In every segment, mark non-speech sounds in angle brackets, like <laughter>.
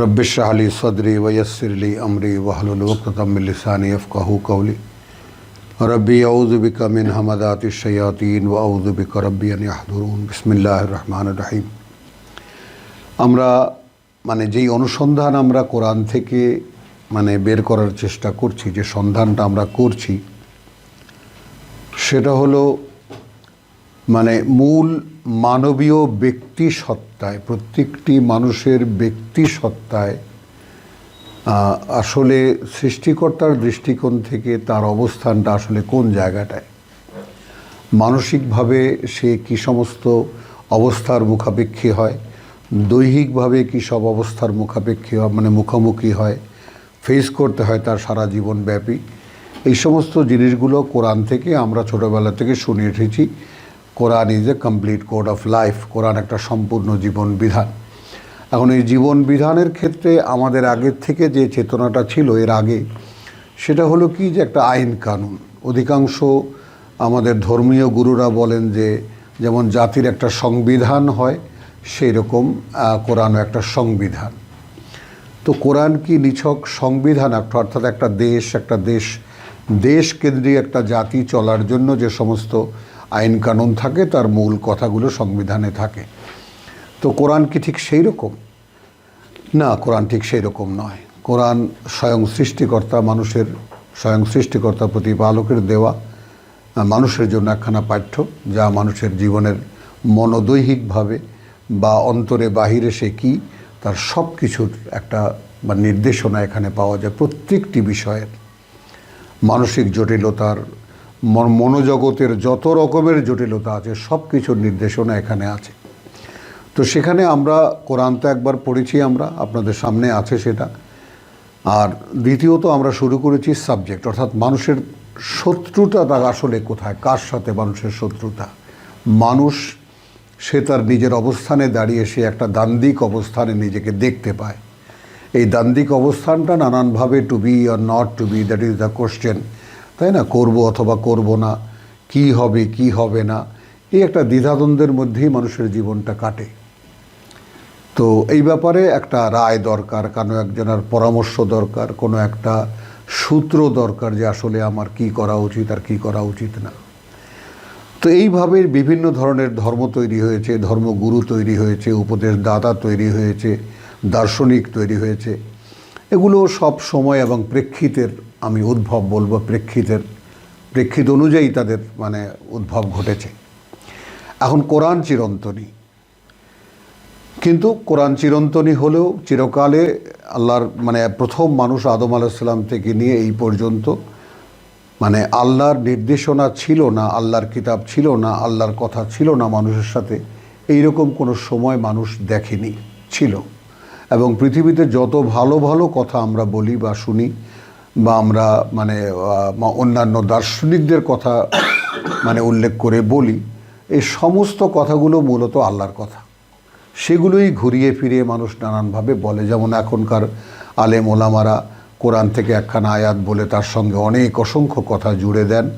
রব্বিশাহ আলী সদরি ওয়সিরলি আমরি ওয়াহলুল ওকতামিলসানি আফকাহু কৌলি রব্বি আউজুবিকা মিন হামাদাত সৈয়াতিন ও আউজুবিকা রব্বি আনি আহদুরুন বিসমিল্লাহ রহমান রাহিম। আমরা মানে যেই অনুসন্ধান আমরা কোরআন থেকে মানে বের করার চেষ্টা করছি, যে সন্ধানটা আমরা করছি, সেটা হলো মানে মূল মানবীয় ব্যক্তি সত্তায়, প্রত্যেকটি মানুষের ব্যক্তি সত্তায় আসলে সৃষ্টিকর্তার দৃষ্টিকোণ থেকে তার অবস্থানটা আসলে কোন জায়গাটায়? মানসিকভাবে সে কি সমস্ত অবস্থার মুখাপেক্ষী হয়? দৈহিকভাবে কি সব অবস্থার মুখাপেক্ষী হয়? মানে মুখোমুখি হয়? ফেস করতে হয় তার সারা জীবন ব্যাপী এই সমস্ত জিনিসগুলো কোরআন থেকে আমরা ছোটোবেলা থেকে শুনে এসেছি। Quran is a complete code of life কোরআন একটা সম্পূর্ণ জীবন বিধান। এখন এই জীবন বিধানের ক্ষেত্রে আমাদের আগের থেকে যে চেতনাটা ছিল এর আগে, সেটা হলো কি যে একটা আইন কানুন। অধিকাংশ আমাদের ধর্মীয় গুরুরা বলেন যে যেমন জাতির একটা সংবিধান হয় সেই রকম কোরআনও একটা সংবিধান। তো কোরআন কি নিছক সংবিধান একটা, অর্থাৎ একটা দেশ একটা দেশ দেশ কেন্দ্রিক একটা জাতি চলার জন্য যে সমস্ত আইন কানুন থাকে, তার মূল কথাগুলো সংবিধানে থাকে। তো কোরআন কি ঠিক সেই রকম না, কোরআন ঠিক সেই রকম নয়। কোরআন স্বয়ং সৃষ্টিকর্তা, মানুষের স্বয়ং সৃষ্টিকর্তা, প্রতিপালকের দেওয়া, মানুষের জন্য একখানা পাঠ্য, যা মানুষের জীবনের মনোদৈহিকভাবে বা অন্তরে বাহিরে সে কী, তার সব কিছুর একটা বা নির্দেশনা এখানে পাওয়া যায় প্রত্যেকটি বিষয়ের। মানসিক জটিলতার মনোজগতের যত রকমের জটিলতা আছে সব কিছুর নির্দেশনা এখানে আছে। তো সেখানে আমরা কোরআন তো একবার পড়েছি আমরা, আপনাদের সামনে আছে সেটা। আর দ্বিতীয়ত আমরা শুরু করেছি সাবজেক্ট, অর্থাৎ মানুষের শত্রুতা তার আসলে কোথায়, কার সাথে মানুষের শত্রুতা? মানুষ, সে তার নিজের অবস্থানে দাঁড়িয়ে সে একটা দান্দিক অবস্থানে নিজেকে দেখতে পায়। এই দান্দিক অবস্থানটা নানানভাবে to be or not to be that is the question তাই না? করব অথবা করব না। কি হবে কি হবে না? এই একটা দ্বিধাদ্বন্দ্বের মধ্যেই মানুষের জীবনটা কাটে। তো এই ব্যাপারে একটা রায় দরকার কোনো একজনের পরামর্শ দরকার, কোনো একটা সূত্র দরকার যে আসলে আমার কি করা উচিত আর কি করা উচিত না। তো এইভাবে বিভিন্ন ধরনের ধর্ম তৈরি হয়েছে, ধর্মগুরু তৈরি হয়েছে উপদেশ দাতা তৈরি হয়েছে, দার্শনিক তৈরি হয়েছে। এগুলো সব সময় এবং প্রেক্ষিতের আমি উদ্ভব বলব প্রেক্ষিতের, প্রেক্ষিত অনুযায়ী তাদের মানে উদ্ভব ঘটেছে। এখন কোরআন চিরন্তনী। কিন্তু কোরআন চিরন্তনী হলেও চিরকালে আল্লাহর মানে প্রথম মানুষ আদম আলাহিসাল্লাম থেকে নিয়ে এই পর্যন্ত মানে আল্লাহর নির্দেশনা ছিল না, আল্লাহর কিতাব ছিল না, আল্লাহর কথা ছিল না মানুষের সাথে এই রকম কোনো সময় মানুষ দেখেনি, ছিল। এবং পৃথিবীতে যত ভালো ভালো কথা আমরা বলি বা শুনি বা আমরা মানে অন্যান্য দার্শনিকদের কথা মানে উল্লেখ করে বলি এই সমস্ত কথাগুলো মূলত আল্লাহর কথা। সেগুলোই ঘুরিয়ে ফিরিয়ে মানুষ নানানভাবে বলে। যেমন এখনকার আলেম ওলামারা কোরআন থেকে একখানা আয়াত বলে তার সঙ্গে অনেক অসংখ্য কথা জুড়ে দেন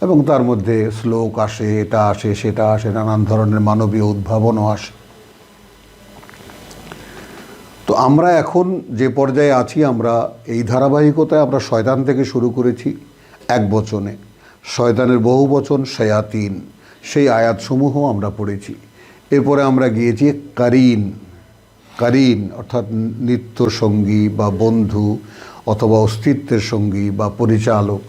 এবং তার মধ্যে শ্লোক আসে, এটা আসে, সেটা আসে, নানান ধরনের মানবীয় উদ্ভাবনও আসে। তো আমরা এখন যে পর্যায়ে আছি, আমরা এই ধারাবাহিকতায় আমরা শয়তান থেকে শুরু করেছি এক বচনে। শয়তানের বহু বচন শয়াতিন, সেই আয়াতসমূহ আমরা পড়েছি। এরপরে আমরা গিয়েছি কারিন কারিন অর্থাৎ নিত্য সঙ্গী বা বন্ধু অথবা অস্তিত্বের সঙ্গী বা পরিচালক।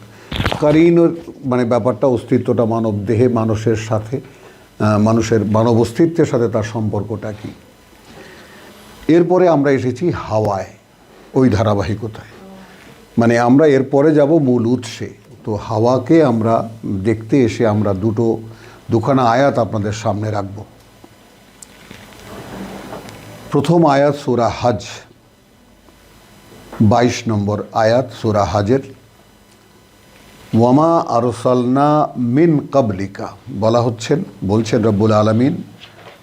কারিনের মানে ব্যাপারটা অস্তিত্বটা মানব দেহে মানুষের সাথে মানুষের মানব অস্তিত্বের সাথে তার সম্পর্কটা কী? এরপরে আমরা এসেছি হাওয়ায়, ওই ধারাবাহিকতায়। মানে আমরা এরপরে যাব মূল উৎসে। তো হাওয়াকে আমরা দেখতে এসে আমরা দুটো, দুখানা আয়াত আপনাদের সামনে রাখব। প্রথম আয়াত সুরা হাজ, বাইশ নম্বর আয়াত সুরা হাজের। ওয়ামা আরসালনা মিন কাবলিকা বলা হচ্ছেন, বলছেন রব্বুল আলমিন,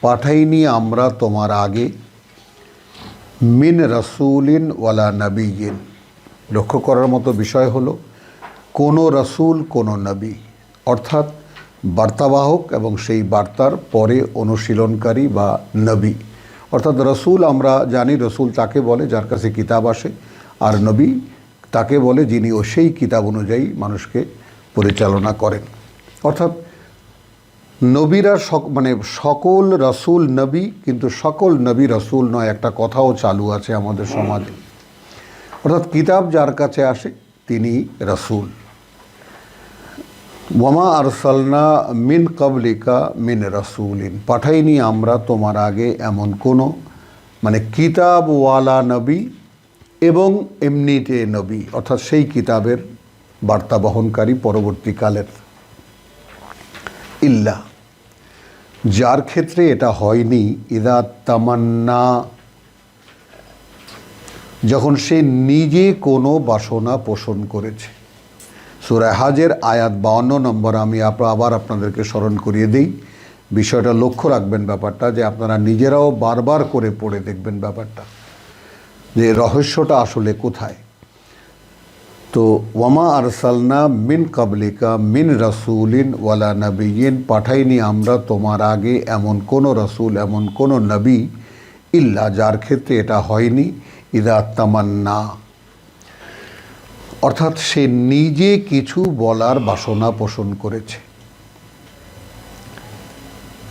পাঠাইনি আমরা তোমার আগে মিন রসুলিন ওয়ালা নবীন লক্ষ্য করার মতো বিষয় হলো, কোনো রসুল, কোনো নবী, অর্থাৎ বার্তাবাহক এবং সেই বার্তার পরে অনুশীলনকারী বা নবী। অর্থাৎ রসুল আমরা জানি, রসুল তাকে বলে যার কাছে কিতাব আসে, আর নবী তাকে বলে যিনি ও সেই কিতাব অনুযায়ী মানুষকে পরিচালনা করেন। অর্থাৎ নবীরা সক মানে সকল রসুল নবী, কিন্তু সকল নবী রসুল নয়, একটা কথাও চালু আছে আমাদের সমাজে। অর্থাৎ কিতাব যার কাছে আসে, তিনি রসুল। ওয়ামা আরসালনা মিন কবলিকা মিন রসুলিন। পাঠাইনি আমরা তোমার আগে এমন কোনো মানে কিতাবওয়ালা নবী এবং এমনিতে নবী। অর্থাৎ সেই কিতাবের বার্তা বহনকারী পরবর্তীকালের। ইল্লা। যার ক্ষেত্রে এটা হয়নি, ইদা তামান্না। যখন সে নিজে কোনো বাসনা পোষণ করেছে। হাজের আয়াত বাউন্ন নম্বর আমি আবার আপনাদেরকে স্মরণ করিয়ে দিই। বিষয়টা লক্ষ্য রাখবেন ব্যাপারটা যে আপনারা নিজেরাও বারবার করে পড়ে দেখবেন ব্যাপারটা। যে রহস্যটা আসলে কোথায়? তো ওয়ামা আরসালনা মিন কাবলিকা মিন রসুলিন ওয়ালা নবীন পাঠাইনি আমরা তোমার আগে এমন কোনো রসুল, এমন কোনো নবী ইল্লা যার ক্ষেত্রে এটা হয়নি, ইদা তামান্না। অর্থাৎ সে নিজে কিছু বলার বাসনা পোষণ করেছে।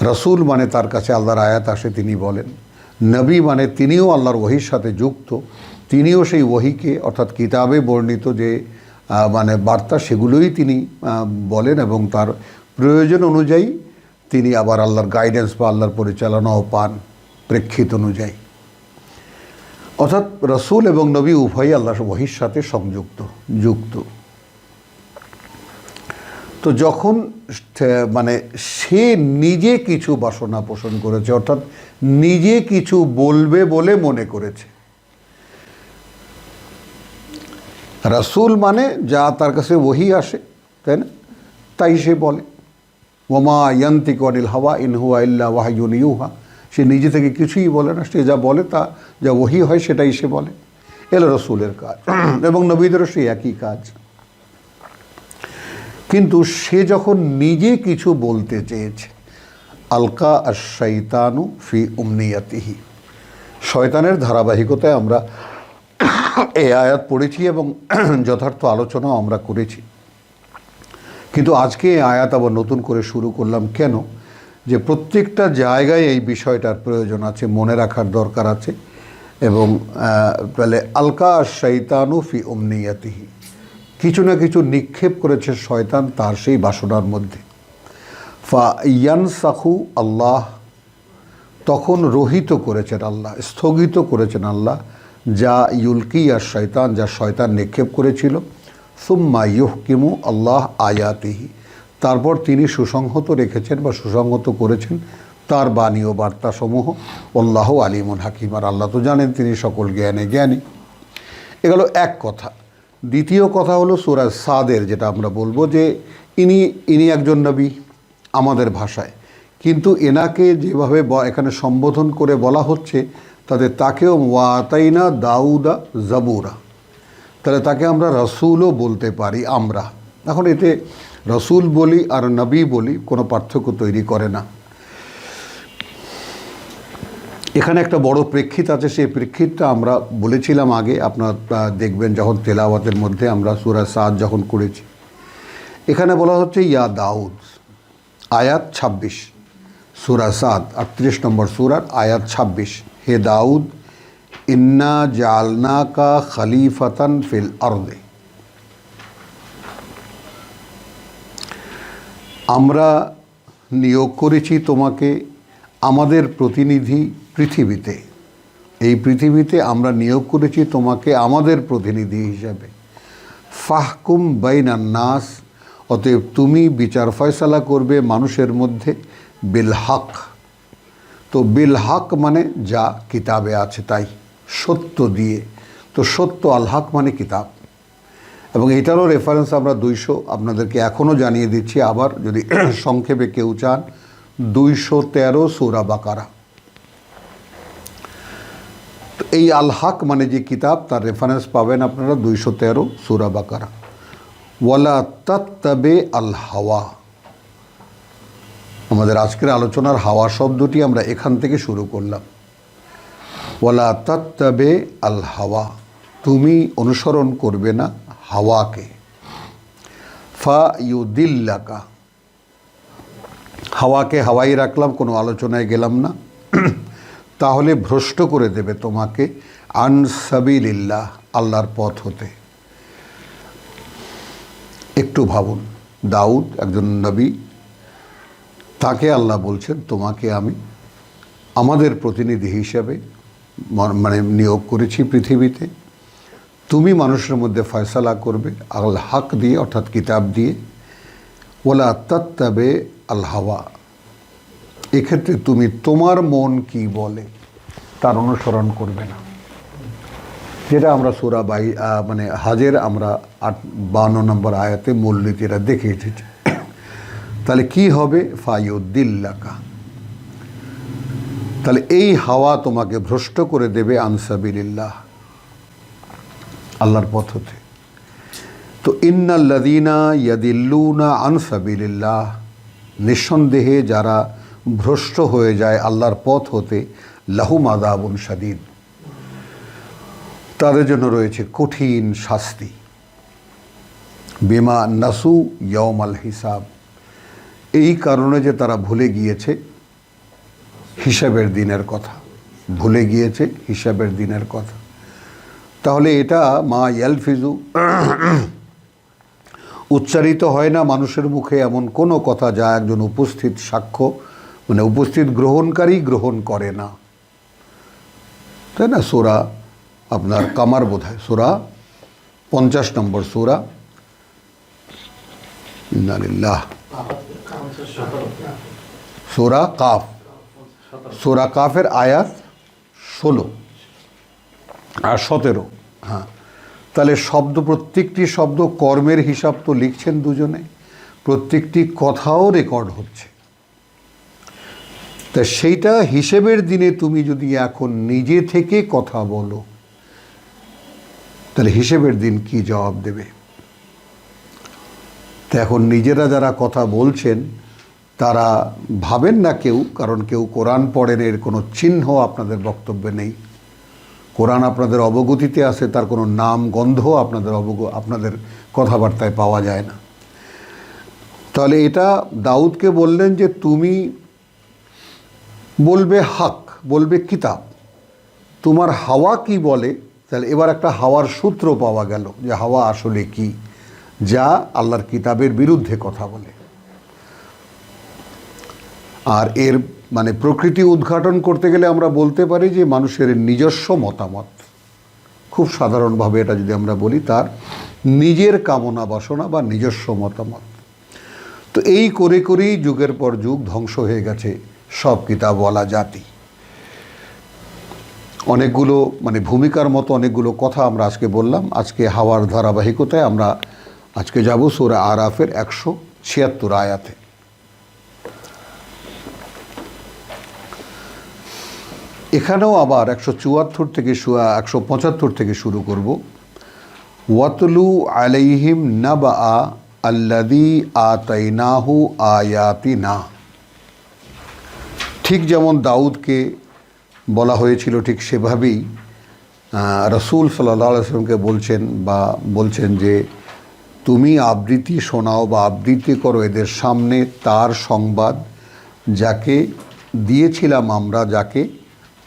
রসুল মানে তার কাছে আল্লাহর আয়াত আসে তিনি বলেন, নবী মানে তিনিও আল্লাহর ওহির সাথে যুক্ত। তিনিও সেই ওহিকে, অর্থাৎ কিতাবে বর্ণিত যে মানে বার্তা, সেগুলোই তিনি বলেন এবং তার প্রয়োজন অনুযায়ী তিনি আবার আল্লাহর গাইডেন্স বা আল্লাহর পরিচালনাও পান প্রেক্ষিত অনুযায়ী। অর্থাৎ রসুল এবং নবী উভয়ই আল্লাহর ওহির সাথে সংযুক্ত, যুক্ত। তো যখন মানে সে নিজে কিছু বাসনা পোষণ করেছে, অর্থাৎ নিজে কিছু বলবে বলে মনে করেছে রাসূল মানে যা তার কাছে ওহি আসে, তাই না? তাই সে বলে। ওমা ইয়ান্তিক অনিল হাওয়া ইনহুয়া ইল্লা ওয়াহাইউন ইউহা। সে নিজে থেকে কিছুই বলে না, সে যা বলে তা যা ওহি হয় সেটাই সে বলে। এলো রসুলের কাজ। <clears throat> এবং নবীদেরও সেই একই কাজ। কিন্তু সে যখন নিজে কিছু বলতে চেয়েছে, আলকা আর শৈতানু ফি উমনিয়াতিহি। শয়তানের ধারাবাহিকতায় আমরা এই আয়াত পড়েছি এবং যথার্থ আলোচনাও আমরা করেছি। কিন্তু আজকে এই আয়াত আবার নতুন করে শুরু করলাম কেন? যে প্রত্যেকটা জায়গায় এই বিষয়টার প্রয়োজন আছে, মনে রাখার দরকার আছে এবং তাহলে আলকা শৈতানু ফি উমনিয়াতিহি। কিছু না কিছু নিক্ষেপ করেছে শয়তান তার সেই বাসনার মধ্যে। ফা ইয়ান সাখু আল্লাহ, তখন রহিত করেছেন আল্লাহ, স্থগিত করেছেন আল্লাহ যা ইউলকি আর শয়তান, যা শয়তান নিক্ষেপ করেছিল। সুম্মা ইহকিমু আল্লাহ আয়াতিহি। তারপর তিনি সুসংহত রেখেছেন বা সুসংহত করেছেন তার বাণী ও বার্তাসমূহ। আল্লাহ আলিমুন হাকিম। আর আল্লাহ তো জানেন তিনি সকল জ্ঞানে জ্ঞানী। এগুলো এক কথা। দ্বিতীয় কথা হলো সুরাজ সাদের, যেটা আমরা বলব যে ইনি ইনি একজন নবী আমাদের ভাষায়। কিন্তু এনাকে যেভাবে এখানে সম্বোধন করে বলা হচ্ছে তাদের তাকেও ওয়াতাইনা দাউদা জাবুরা। তাহলে তাকে আমরা রসুলও বলতে পারি, আমরা। এখন এতে রসুল বলি আর নবী বলি কোনো পার্থক্য তৈরি করে না। এখানে একটা বড় প্রেক্ষিত আছে, সেই প্রেক্ষিতটা আমরা বলেছিলাম আগে, আপনার দেখবেন যখন তেলাওয়াতের মধ্যে আমরা সুরা সাদ যখন করেছি। এখানে বলা হচ্ছে ইয়া দাউদ, আয়াত ছাব্বিশ, সুরা সাদ, আটত্রিশ নম্বর সুরার আয়াত ছাব্বিশ। হে দাউদ, ইন্না জালনা কা খলিফাতান ফিল আর্দে। আমরা নিয়োগ করেছি তোমাকে আমাদের প্রতিনিধি পৃথিবীতে। এই পৃথিবীতে আমরা নিয়োগ করেছি তোমাকে আমাদের প্রতিনিধি হিসাবে। ফাহকুম বাইন নাস, অতএব তুমি বিচার ফয়সালা করবে মানুষের মধ্যে বিল হক। তো বিল হক মানে যা কিতাবে আছে তাই, সত্য দিয়ে। তো সত্য আল হক মানে কিতাব। এবং এটারও রেফারেন্স আমরা দুইশো, আপনাদেরকে এখনও জানিয়ে দিচ্ছি, আবার যদি <clears throat> সংক্ষেপে কেউ চান, দুইশো তেরো সুরা বাকারা। এই আল হক মানে যে কিতাব, তার রেফারেন্স পাবেন আপনারা দুইশো তেরো সুরা বাকারা। ওয়ালা তত্তবে আল হাওয়া। আমাদের আজকের আলোচনার হাওয়া শব্দটি আমরা এখান থেকে শুরু করলাম। ওলা তত্তবে আল হাওয়া, তুমি অনুসরণ করবে না হাওয়াকে। ফা ইউদিল্লাকা, হাওয়াকে হাওয়াই রাখলাম, কোনো আলোচনায় গেলাম না। তাহলে ভ্রষ্ট করে দেবে তোমাকে আনসাবিল্লাহ আল্লাহর পথ হতে। একটু ভাবুন, দাউদ একজন নবী তাকে আল্লাহ বলছেন, তোমাকে আমি আমাদের প্রতিনিধি হিসাবে মানে নিয়োগ করেছি পৃথিবীতে। তুমি মানুষের মধ্যে ফয়সালা করবে, আল হক দিয়ে, অর্থাৎ কিতাব দিয়ে। ওলা তত্তাবে আল হাওয়া। এক্ষেত্রে তুমি তোমার মন কি বলে, তার অনুসরণ করবে না। যেটা আমরা সুরা বাই মানে হাজের আমরা আট, বান্ন নম্বর আয়াতে মূলনীতিরা দেখে এসেছি তাহলে কি হবে? ফায়ুদ্দিল্লাকা। তাহলে এই হাওয়া তোমাকে ভ্রষ্ট করে দেবে আনসাবিল্লাহ আল্লাহর পথ হতে তো ইন্নাল্লাদিনা ইয়াদিল্লুনা আনসাবিল্লাহ নিঃসন্দেহে যারা ভ্রষ্ট হয়ে যায় আল্লাহর পথ হতে, লাহুম আদাবুন সাদিদ তাদের জন্য রয়েছে কঠিন শাস্তি। বিমা নাসু ইয়ম আল হিসাব। এই কারণে যে তারা ভুলে গিয়েছে, হিসাবের দিনের কথা। ভুলে গিয়েছে, হিসাবের দিনের কথা। তাহলে এটা মা ইয়ালফিজু উচ্চারিত হয় না, মানুষের মুখে এমন কোনো কথা যা একজন উপস্থিত সাক্ষ্য মানে উপস্থিত গ্রহণকারী গ্রহণ করে না। তাই না? সোরা আপনার কামার বোধ হয় সোরা পঞ্চাশ নম্বর সোরা। ইন্নালিল্লাহ সোরা কাফ। সোরা কাফের আয়াত ষোলো। আর সতেরো। হ্যাঁ। তাহলে শব্দ, প্রত্যেকটি শব্দ কর্মের হিসাব তো লিখছেন দুজনে। প্রত্যেকটি কথাও রেকর্ড হচ্ছে। তা সেইটা হিসেবের দিনে তুমি যদি এখন নিজে থেকে কথা বলো, তাহলে হিসেবের দিন কি জবাব দেবে? তা এখন নিজেরা যারা কথা বলছেন তারা ভাবেন না কেউ, কারণ কেউ কোরআন পড়েন এর কোনো চিহ্ন আপনাদের বক্তব্যে নেই। কোরআন আপনাদের অবগতিতে আছে, তার কোনো নাম গন্ধ আপনাদের অবগ, আপনাদের কথাবার্তায় পাওয়া যায় না। তাহলে এটা দাউদকে বললেন যে, তুমি বলবে হাক, বলবে কিতাব। তোমার হাওয়া কি বলে? তাহলে এবার একটা হাওয়ার সূত্র পাওয়া গেল যে, হাওয়া আসলে কি? যা আল্লাহর কিতাবের বিরুদ্ধে কথা বলে। আর এর মানে প্রকৃতি উদ্ঘাটন করতে গেলে আমরা বলতে পারি যে মানুষের নিজস্ব মতামত। খুব সাধারণভাবে এটা যদি আমরা বলি, তার নিজের কামনা বাসনা বা নিজস্ব মতামত। তো এই করে করেই যুগের পর যুগ ধ্বংস হয়ে গেছে সব কিতাবওয়ালা জাতি। অনেকগুলো মানে ভূমিকার মতো অনেকগুলো কথা আমরা আজকে বললাম। আজকে হাওয়ার ধারাবাহিকতায় আমরা আজকে যাব সুরা আরাফের একশো ছিয়াত্তর আয়াতে। এখানেও আবার একশো চুয়াত্তর থেকে একশো পঁচাত্তর থেকে শুরু করব। ওয়াতলু আলাইহিম নাবা আল্লাদি আতাইনাহু আয়াতিনা। ঠিক যেমন দাউদকে বলা হয়েছিল ঠিক সেভাবেই রসুল সাল্লাহ বলছেন বা বলছেন যে, তুমি আবৃত্তি শোনাও বা আবৃত্তি করো এদের সামনে তার সংবাদ যাকে দিয়েছিলাম আমরা, যাকে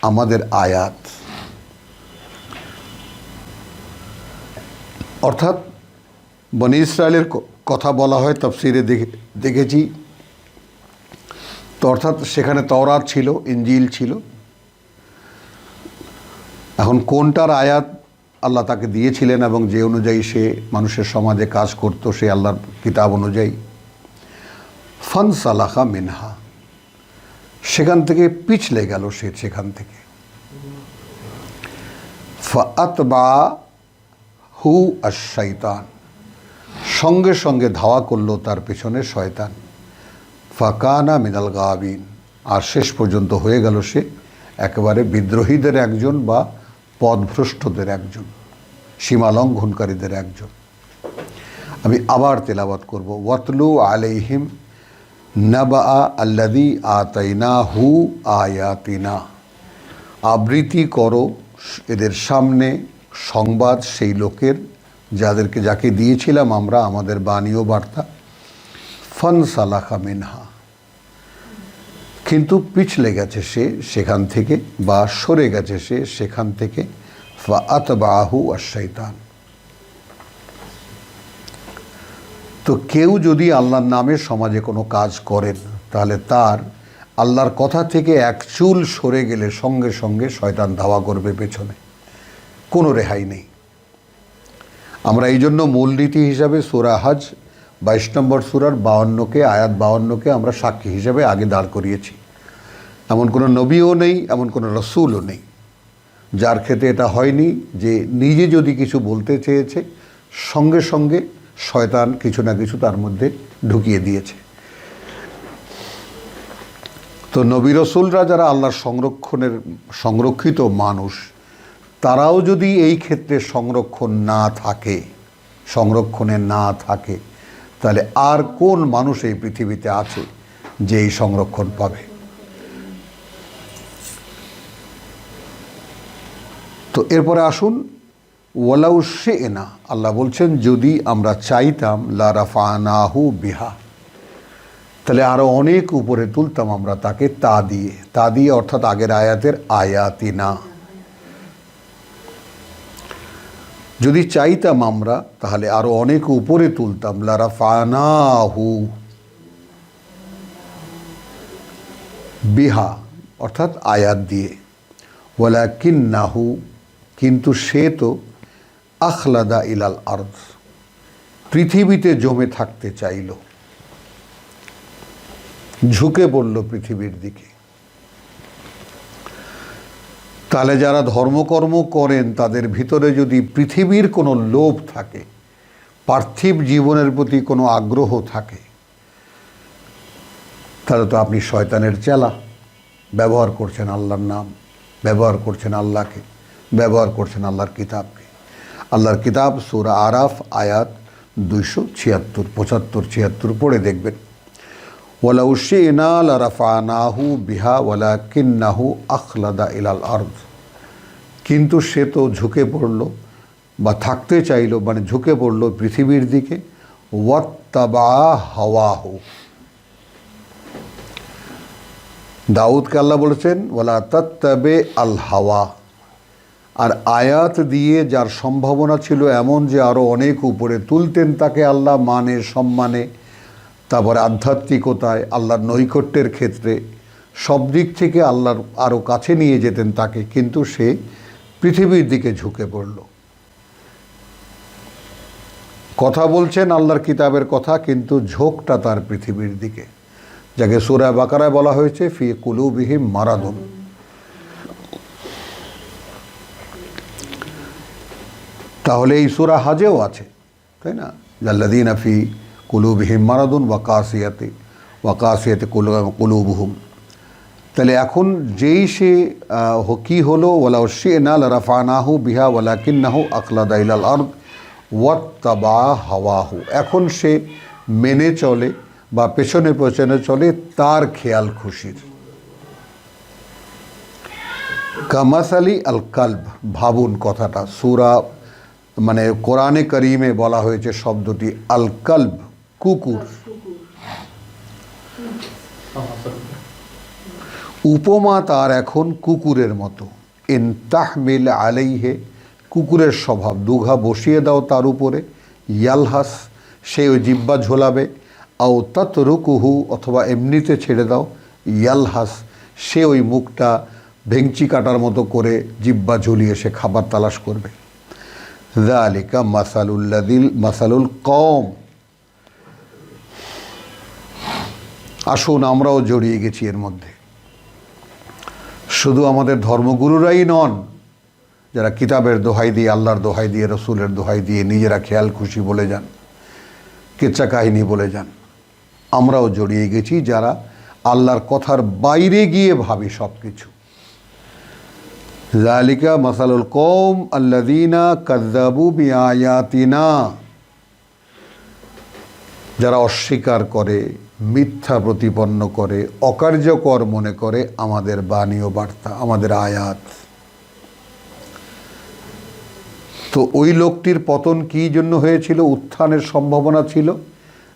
আমাদের আয়াত। অর্থাৎ বনি ইসরায়েলের কথা বলা হয়, তফসিরে দেখে দেখেছি। তো অর্থাৎ সেখানে তওরাত ছিল ইঞ্জিল ছিল। এখন কোনটার আয়াত আল্লাহ তাকে দিয়েছিলেন এবং যে অনুযায়ী সে মানুষের সমাজে কাজ করত, সে আল্লাহর কিতাব অনুযায়ী। ফান সালাখা মিনহা। সেখান থেকে পিছলে গেল সে সেখান থেকে। ফাত বা হু আশাইতান সঙ্গে সঙ্গে ধাওয়া করল তার পেছনে শয়তান। ফাকানা মিনাল গাবিন। আর শেষ পর্যন্ত হয়ে গেল সে একেবারে বিদ্রোহীদের একজন বা পদভ্রষ্টদের একজন সীমা লঙ্ঘনকারীদের একজন। আমি আবার তেলাবাত করব। ওয়াতলু আলাইহিম নাবা আল্লাদি আতাইনা হু আয়াতিনা। আবৃত্তি করো এদের সামনে সংবাদ সেই লোকের, যাদেরকে যাকে দিয়েছিলাম আমরা, আমাদের বাণীয় বার্তা। ফন সালাখা মিনহা। কিন্তু পিছলে গেছে সে সেখান থেকে বা সরে গেছে সে সেখান থেকে। ফা আতবাহু আর তো কেউ যদি আল্লাহর নামে সমাজে কোনো কাজ করেন, তাহলে তার আল্লাহর কথা থেকে এক চুল সরে গেলে সঙ্গে সঙ্গে শয়তান ধাওয়া করবে পেছনে। কোনো রেহাই নেই। আমরা এই জন্য মূলনীতি হিসাবে সুরা হাজ, বাইশ নম্বর সুরার বাউন্নকে, আয়াত বাউন্নকে আমরা সাক্ষী হিসাবে আগে দাঁড় করিয়েছি। এমন কোনো নবীও নেই, এমন কোনো রসুলও নেই। যার ক্ষেত্রে এটা হয়নি যে নিজে যদি কিছু বলতে চেয়েছে, সঙ্গে সঙ্গে শয়তান কিছু না কিছু তার মধ্যে ঢুকিয়ে দিয়েছে। তো নবী রসুলরা যারা আল্লাহর সংরক্ষণের, সংরক্ষিত মানুষ, তারাও যদি এই ক্ষেত্রে সংরক্ষণ না থাকে, সংরক্ষণে না থাকে, তাহলে আর কোন মানুষ এই পৃথিবীতে আছে যে এই সংরক্ষণ পাবে? তো এরপরে আসুন ওয়ালাউ সে এনা আল্লাহ বলছেন, যদি আমরা চাইতাম লারাফানাহু বিহা, তাহলে আরও অনেক উপরে তুলতাম আমরা তাকে তা দিয়ে। তা দিয়ে অর্থাৎ আগের আয়াতের আয়াতিনা। যদি চাইতাম আমরা, তাহলে আরও অনেক উপরে তুলতাম লারাফানাহু বিহা, অর্থাৎ আয়াত দিয়ে। ওয়ালা কিন্নাহু কিন্তু সে তো আখলাদা ইলাল আর্দ, পৃথিবীতে জমে থাকতে চাইল। ঝুঁকে পড়ল পৃথিবীর দিকে। তাহলে যারা ধর্মকর্ম করেন, তাদের ভিতরে যদি পৃথিবীর কোনো লোভ থাকে, পার্থিব জীবনের প্রতি কোনো আগ্রহ থাকে, তাহলে তো আপনি শয়তানের চেলা। ব্যবহার করছেন আল্লাহর নাম, ব্যবহার করছেন আল্লাহকে, ব্যবহার করছেন আল্লাহর কিতাবকে। আল্লাহর কিতাব, সুরা আরাফ, আয়াত দুইশো ছিয়াত্তর, পঁচাত্তর ছিয়াত্তর পড়ে দেখবেন। ওয়ালা উশে ইনাল রাফা নাহু বিহা ওয়ালা কিন্নাহু আখলাদা ইলাল আর্দ। কিন্তু সে তো ঝুঁকে পড়ল বা থাকতে চাইল মানে ঝুঁকে পড়ল পৃথিবীর দিকে। ওয়াত্তাবা হাওয়াহু। দাউদকে আল্লাহ বলেছেন ওলা তত্তাবে আল হাওয়া। আর আয়াত দিয়ে যার সম্ভাবনা ছিল এমন যে আরও অনেক উপরে তুলতেন তাকে আল্লাহ মানে সম্মানে, তারপরে আধ্যাত্মিকতায়, আল্লাহর নৈকট্যের ক্ষেত্রে সব দিক থেকে আল্লাহর আরও কাছে নিয়ে যেতেন তাকে, কিন্তু সে পৃথিবীর দিকে ঝুঁকে পড়ল। কথা বলছেন আল্লাহর কিতাবের কথা, কিন্তু ঝোঁকটা তার পৃথিবীর দিকে। যাকে সুরা বাকারায় বলা হয়েছে, ফি কুলুবিহিম মারাদুন। তাহলে এই সুরা হাজেও আছে, তাই না? জাল্লাদিন ফি কুলুবিহিম মারাদুন ওয়াকাসিয়াতে ওয়াকাসিয়াতে কুলুবহুম। তাহলে এখন যেই সে কী হলো? ওলা সে না রাফানাহু বিহা ওয়ালা কিন্নাহু আখলাদা ইলাল আর্দ ওয়াত্তাবা হাওয়াহু। এখন সে মেনে চলে বা পেছনে পেছনে চলে তার খেয়াল খুশির। কামাসালি আল কালব ভাবুন কথাটা, সুরা মানে কোরআনে করিমে বলা হয়েছে শব্দটি আল কালব কুকুর। উপমা তার এখন কুকুরের মতো। ইন তাহমিল আলাইহে, কুকুরের স্বভাব। দুঘা বসিয়ে দাও তার উপরে, ইয়ালহাস, সে ওই জিব্বা ঝোলাবে। আও তত রুকুহু অথবা এমনিতে ছেড়ে দাও, ইয়ালহাস, সে ওই মুখটা ভেংচি কাটার মতো করে জিব্বা ঝুলিয়ে সে খাবার তালাশ করবে। দালিকা মাসালুল্লাদিল মাসালুল কম আসুন, আমরাও জড়িয়ে গেছি এর মধ্যে। শুধু আমাদের ধর্মগুরুরাই নন, যারা কিতাবের দোহাই দিয়ে, আল্লাহর দোহাই দিয়ে, রসুলের দোহাই দিয়ে নিজেরা খেয়াল খুশি বলে যান কেচ্চা কাহিনী বলে যান, আমরাও জড়িয়ে গেছি যারা আল্লাহর কথার বাইরে গিয়ে ভাবি সব কিছু জালিকা মাসালুল কৌম আল্লাদিনা কাজাবু বিআয়াতিনা যারা অস্বীকার করে, মিথ্যা প্রতিপন্ন করে, অকার্যকর মনে করে আমাদের বাণী ও বার্তা, আমাদের আয়াত। তো ওই লোকটির পতন কী জন্য হয়েছিল? উত্থানের সম্ভাবনা ছিল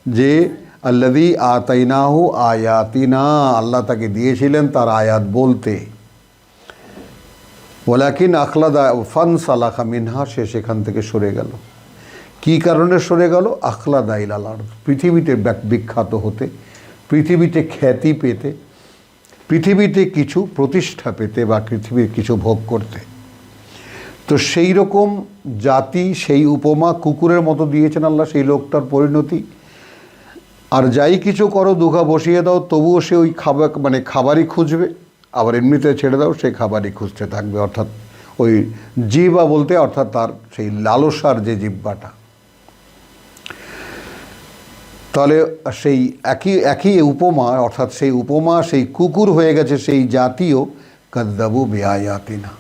যে আল্লাদি আতাইনাহু আয়াতিনা, আল্লাহ তাকে দিয়েছিলেন তার আয়াত বলতে। ওলাকিন আখলাদা ফান সালাখা মিনহা, সে সেখান থেকে সরে গেল। কি কারণে সরে গেল? আখলাদা ইলালার পৃথিবীতে বিখ্যাত হতে, পৃথিবীতে খ্যাতি পেতে, পৃথিবীতে কিছু প্রতিষ্ঠা পেতে বা পৃথিবীর কিছু ভোগ করতে। তো সেই রকম জাতি, সেই উপমা কুকুরের মতো দিয়েছেন আল্লাহ, সেই লোকটার পরিণতি। আর যাই কিছু করো, দুঘা বসিয়ে দাও, তবুও সে ওই খাবার মানে খাবারই খুঁজবে। আবার এমনিতে ছেড়ে দাও সেই খাবারই খুঁজতে থাকবে। অর্থাৎ ওই জিবা বলতে, অর্থাৎ তার সেই লালসার যে জিব্বাটা তাহলে সেই একই একই উপমা, অর্থাৎ সেই উপমা, সেই কুকুর হয়ে গেছে সেই জাতীয়, কদ্দাবু বেআয়াতিনা।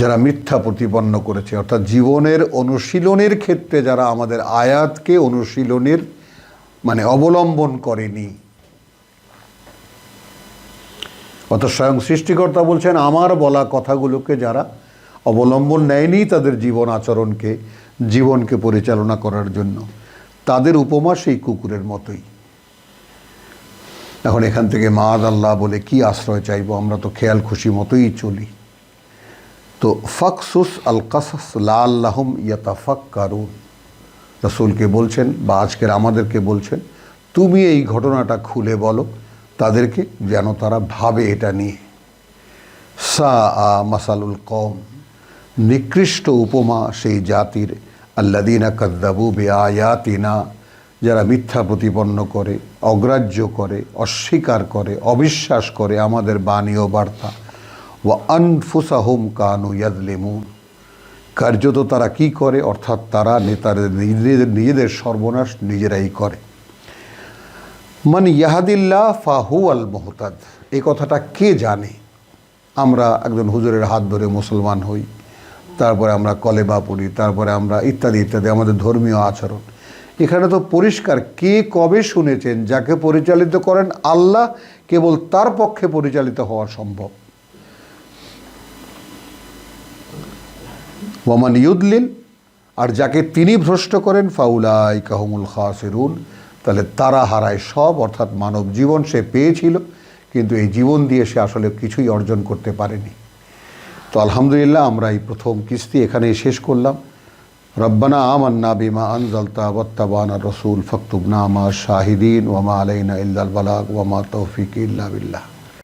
যারা মিথ্যা প্রতিপন্ন করেছে, অর্থাৎ জীবনের অনুশীলনের ক্ষেত্রে যারা আমাদের আয়াতকে অনুশীলনের মানে অবলম্বন করেনি অত স্বয়ং সৃষ্টিকর্তা বলছেন, আমার বলা কথাগুলোকে যারা অবলম্বন নেয়নি তাদের জীবন আচরণকে, জীবনকে পরিচালনা করার জন্য। তাদের উপমা সেই কুকুরের মতোই। এখন এখান থেকে মাদ আল্লাহ বলে কি আশ্রয় চাইব, আমরা তো খেয়াল খুশি মতোই চলি। তো ফাকসুস আল কাসাস লা আল্লাহম ইয়াতাফাক কারুন রসুলকে বলছেন বা আজকের আমাদেরকে বলছেন, তুমি এই ঘটনাটা খুলে বলো তাদেরকে যেন তারা ভাবে এটা নিয়ে। সা আ মাসালুল কম নিকৃষ্ট উপমা সেই জাতির আল্লাদিনা কদ্দাবু বে আয়াতিনা যারা মিথ্যা প্রতিপন্ন করে, অগ্রাহ্য করে, অস্বীকার করে, অবিশ্বাস করে আমাদের বাণী ও বার্তা। ও আনফুসাহুম কানু ইয়াদলিমুন কার্যত তারা কি করে? অর্থাৎ তারা নেতাদের, নিজেদের নিজেদের সর্বনাশ নিজেরাই করে। মান ইয়াহাদিল্লাহ ফাহু আল মোহতাদ। এই কথাটা কে জানে? আমরা একজন হুজুরের হাত ধরে মুসলমান হই, তারপরে আমরা কলেবা পড়ি, তারপরে আমরা ইত্যাদি ইত্যাদি, আমাদের ধর্মীয় আচরণ। এখানে তো পরিষ্কার কে কবে শুনেছেন, যাকে পরিচালিত করেন আল্লাহ, কেবল তার পক্ষে পরিচালিত হওয়া সম্ভব। ওয়ামান ইউদলিল, আর যাকে তিনি ভ্রষ্ট করেন ফাউলাই কাহমুল খাসেরুন। তাহলে তারা হারায় সব, অর্থাৎ মানব জীবন সে পেয়েছিল, কিন্তু এই জীবন দিয়ে সে আসলে কিছুই অর্জন করতে পারেনি। তো আলহামদুলিল্লাহ আমরা এই প্রথম কিস্তি এখানেই শেষ করলাম। রব্বানা আমান্না বিমা আনজালতা বত্তাবানা রসুল ফক্তুবনা আমা শাহিদিন ওয়ামা আলাইনা ইল্লাল বালাক ওয়ামা তৌফিক ইল্লা বিল্লাহ।